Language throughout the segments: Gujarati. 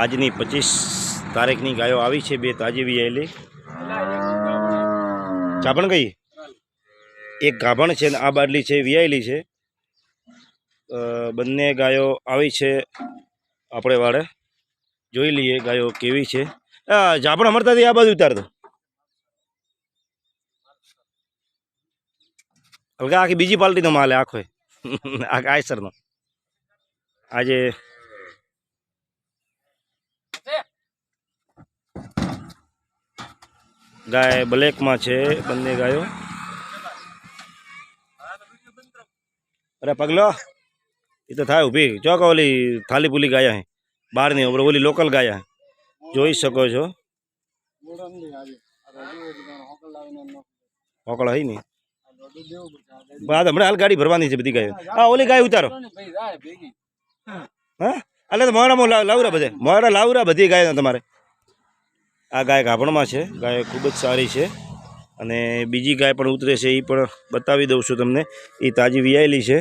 આજની પચીસ તારીખની ગાયો આવી છે બે તાજી વિયેલી ચાપણ કઈ એક ગાભણ છે ને આ બાટલી છે, વિયાયેલી છે. બંને ગાયો આવી છે આપણે વાળે જોઈ લઈએ ગાયો કેવી છે. જાપણ અમરતાથી આ બાજુ ઉતારતો હલકા આખી બીજી પાલટીનો માલ આખો. આ આયસરનો આજે ગાય બ્લેકમાં છે બંને ગાયો. અરે પગલો એ તો થાય ઊભી. ચોક ઓલી થાલી પુલી ગાયા હે બહારની, ઓલી ઓલી લોકલ ગાયા જોઈ શકો છો. હોકળ હઈ નહીં બાદ હમણાં હાલ ગાડી ભરવાની છે બધી ગાયો. હા ઓલી ગાય ઉતારો. હા? એટલે લાવ- લાવરા બધે. મોડા લાવરા બધી ગાય તમારે. આ ગાય ગાભણમાં છે. ગાય ખૂબ જ સારી છે. અને બીજી ગાય પણ ઉતરે છે એ પણ બતાવી દઉં છું તમને. એ તાજી વિયાયેલી છે.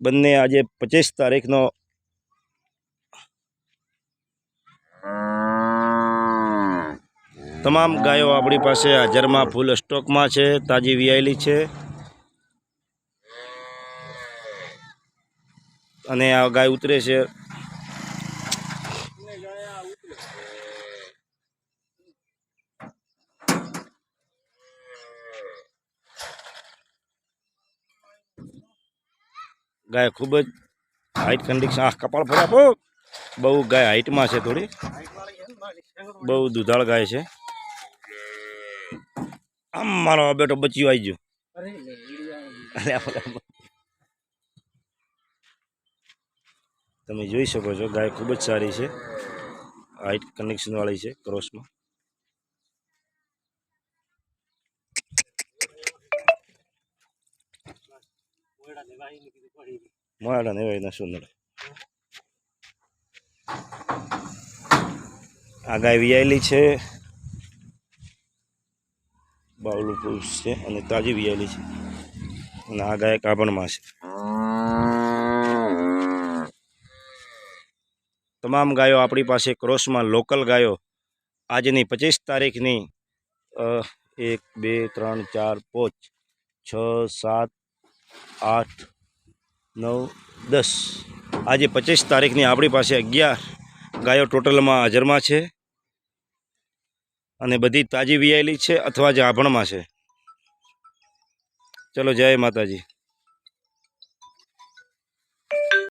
બંને આજે પચીસ તારીખનો તમામ ગાયો આપણી પાસે હાજરમાં ફૂલ સ્ટોકમાં છે, તાજી વિયાયેલી છે. અને આ ગાય ઉતરે છે. ગાય ખૂબ જ હાઈટ કન્ડિશન આ કપાળ ફરાપો બહુ ગાય હાઈટમાં છે થોડી. બહુ દુધાળ ગાય છે. આમ મારો બેટો બચ્યો આવી અરે તમે જોઈ શકો છો, ગાય ખૂબ જ સારી છે. હાઈટ કનેક્શનવાળી છે ક્રોસમાં મોડા ને એવા શું નડે આ ગાય વિયાયેલી છે બાવલું પુરુષ છે અને તાજી વિયાયેલી છે અને આ ગાય કાપણમાં છે તમામ ગાયો આપણી પાસે ક્રોસમાં લોકલ ગાયો આજની પચીસ તારીખની એક બે ત્રણ ચાર પાંચ છ સાત આઠ, નવ, દસ. આજે પચીસ તારીખની આપણી પાસે અગિયાર ગાયો ટોટલમાં હાજરમાં છે અને બધી તાજી વિયાયેલી છે અથવા જે આભણમાં છે. ચલો જય માતાજી.